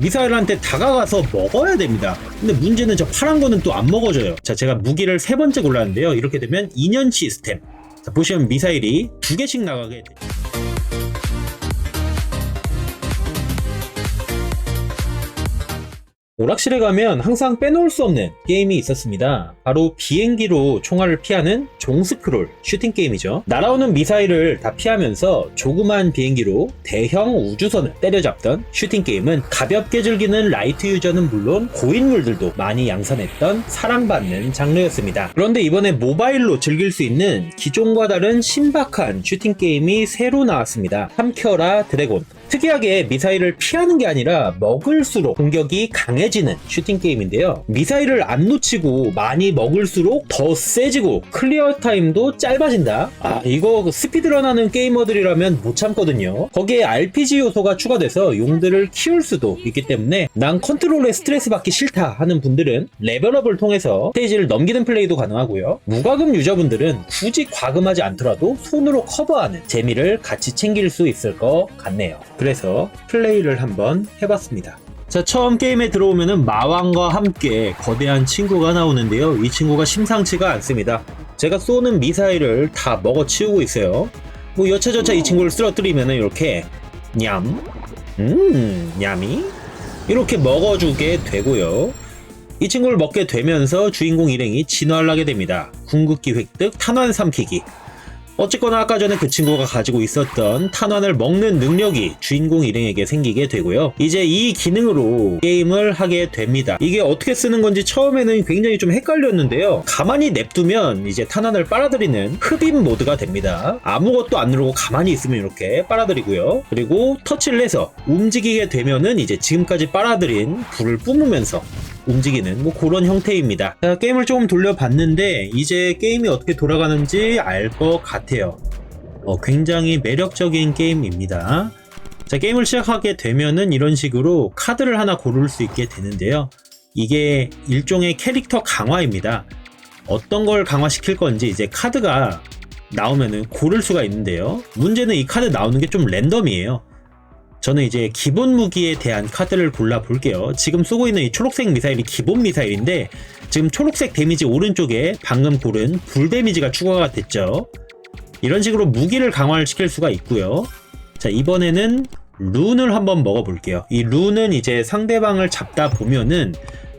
미사일한테 다가가서 먹어야 됩니다. 근데 문제는 저 파란 거는 또 안 먹어져요. 자, 제가 무기를 세 번째 골랐는데요. 이렇게 되면 2년 시스템. 자, 보시면 미사일이 두 개씩 나가게 돼요. 오락실에 가면 항상 빼놓을 수 없는 게임이 있었습니다. 바로 비행기로 총알을 피하는 종스크롤 슈팅 게임이죠. 날아오는 미사일을 다 피하면서 조그만 비행기로 대형 우주선을 때려잡던 슈팅 게임은 가볍게 즐기는 라이트 유저는 물론 고인물들도 많이 양산했던 사랑받는 장르였습니다. 그런데 이번에 모바일로 즐길 수 있는 기존과 다른 신박한 슈팅 게임이 새로 나왔습니다. 함켜라 드래곤. 특이하게 미사일을 피하는 게 아니라 먹을수록 공격이 강해 지는 슈팅 게임인데요. 미사일을 안 놓치고 많이 먹을수록 더 세지고 클리어 타임도 짧아진다. 아 이거 그 스피드런 하는 게이머들이라면 못 참거든요. 거기에 RPG 요소가 추가돼서 용들을 키울 수도 있기 때문에 난 컨트롤에 스트레스 받기 싫다 하는 분들은 레벨업을 통해서 스테이지를 넘기는 플레이도 가능하고요. 무과금 유저분들은 굳이 과금하지 않더라도 손으로 커버하는 재미를 같이 챙길 수 있을 것 같네요. 그래서 플레이를 한번 해봤습니다. 자, 처음 게임에 들어오면은 마왕과 함께 거대한 친구가 나오는데요. 이 친구가 심상치가 않습니다. 제가 쏘는 미사일을 다 먹어치우고 있어요. 뭐 여차저차 이 친구를 쓰러뜨리면은 이렇게 냠, 음, 냠이 이렇게 먹어주게 되고요. 이 친구를 먹게 되면서 주인공 일행이 진화를 하게 됩니다. 궁극기 획득, 탄환 삼키기. 어쨌거나 아까 전에 그 친구가 가지고 있었던 탄환을 먹는 능력이 주인공 일행에게 생기게 되고요. 이제 이 기능으로 게임을 하게 됩니다. 이게 어떻게 쓰는 건지 처음에는 굉장히 좀 헷갈렸는데요. 가만히 냅두면 이제 탄환을 빨아들이는 흡입 모드가 됩니다. 아무것도 안 누르고 가만히 있으면 이렇게 빨아들이고요. 그리고 터치를 해서 움직이게 되면은 이제 지금까지 빨아들인 불을 뿜으면서 움직이는 뭐 그런 형태입니다. 자, 게임을 조금 돌려봤는데 이제 게임이 어떻게 돌아가는지 알 것 같아요. 어, 굉장히 매력적인 게임입니다. 자, 게임을 시작하게 되면은 이런 식으로 카드를 하나 고를 수 있게 되는데요. 이게 일종의 캐릭터 강화입니다. 어떤 걸 강화시킬 건지 이제 카드가 나오면은 고를 수가 있는데요. 문제는 이 카드 나오는 게 좀 랜덤이에요. 저는 이제 기본 무기에 대한 카드를 골라 볼게요. 지금 쏘고 있는 이 초록색 미사일이 기본 미사일인데 지금 초록색 데미지 오른쪽에 방금 고른 불 데미지가 추가가 됐죠. 이런 식으로 무기를 강화를 시킬 수가 있고요. 자, 이번에는 룬을 한번 먹어 볼게요. 이 룬은 이제 상대방을 잡다 보면은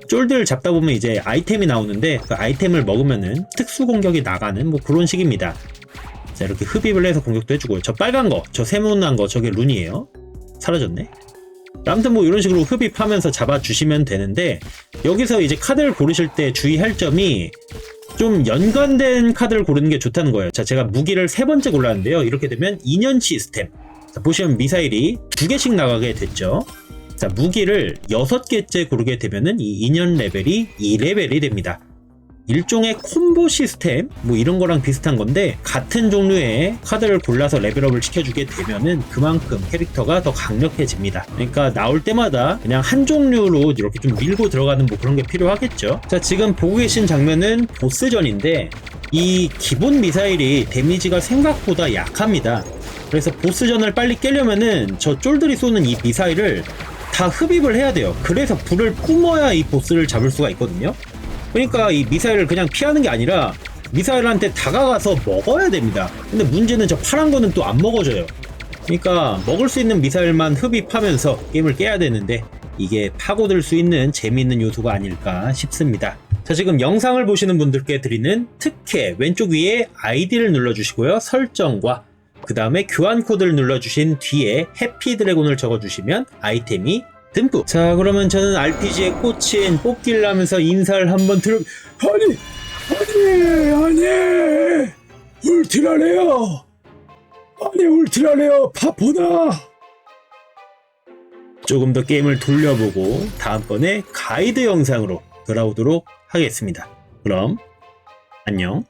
쫄들 잡다 보면 이제 아이템이 나오는데 그 아이템을 먹으면은 특수 공격이 나가는 뭐 그런 식입니다. 자, 이렇게 흡입을 해서 공격도 해주고요. 저 빨간 거, 저 세모난 거, 저게 룬이에요. 사라졌네. 아무튼 뭐 이런 식으로 흡입하면서 잡아주시면 되는데 여기서 이제 카드를 고르실 때 주의할 점이 좀 연관된 카드를 고르는 게 좋다는 거예요. 자, 제가 무기를 세 번째 골랐는데요. 이렇게 되면 2년 시스템. 자, 보시면 미사일이 두 개씩 나가게 됐죠. 자, 무기를 여섯 개째 고르게 되면은 이 2년 레벨이 2레벨이 됩니다. 일종의 콤보 시스템 뭐 이런 거랑 비슷한 건데 같은 종류의 카드를 골라서 레벨업을 시켜주게 되면은 그만큼 캐릭터가 더 강력해집니다. 그러니까 나올 때마다 그냥 한 종류로 이렇게 좀 밀고 들어가는 뭐 그런 게 필요하겠죠. 자 지금 보고 계신 장면은 보스전인데 이 기본 미사일이 데미지가 생각보다 약합니다. 그래서 보스전을 빨리 깨려면은 저 쫄들이 쏘는 이 미사일을 다 흡입을 해야 돼요. 그래서 불을 뿜어야 이 보스를 잡을 수가 있거든요. 그러니까 이 미사일을 그냥 피하는 게 아니라 미사일한테 다가가서 먹어야 됩니다. 근데 문제는 저 파란 거는 또 안 먹어져요. 그러니까 먹을 수 있는 미사일만 흡입하면서 게임을 깨야 되는데 이게 파고들 수 있는 재미있는 요소가 아닐까 싶습니다. 자, 지금 영상을 보시는 분들께 드리는 특혜 왼쪽 위에 아이디를 눌러주시고요. 설정과 그 다음에 교환 코드를 눌러주신 뒤에 해피 드래곤을 적어주시면 아이템이 듬뿍. 자, 그러면 저는 RPG에 꽂힌 뽑기를 하면서 인사를 한번 들어, 아니, 아니, 아니, 울트라레어, 아니, 울트라레어, 파포다. 조금 더 게임을 돌려보고 다음번에 가이드 영상으로 돌아오도록 하겠습니다. 그럼, 안녕.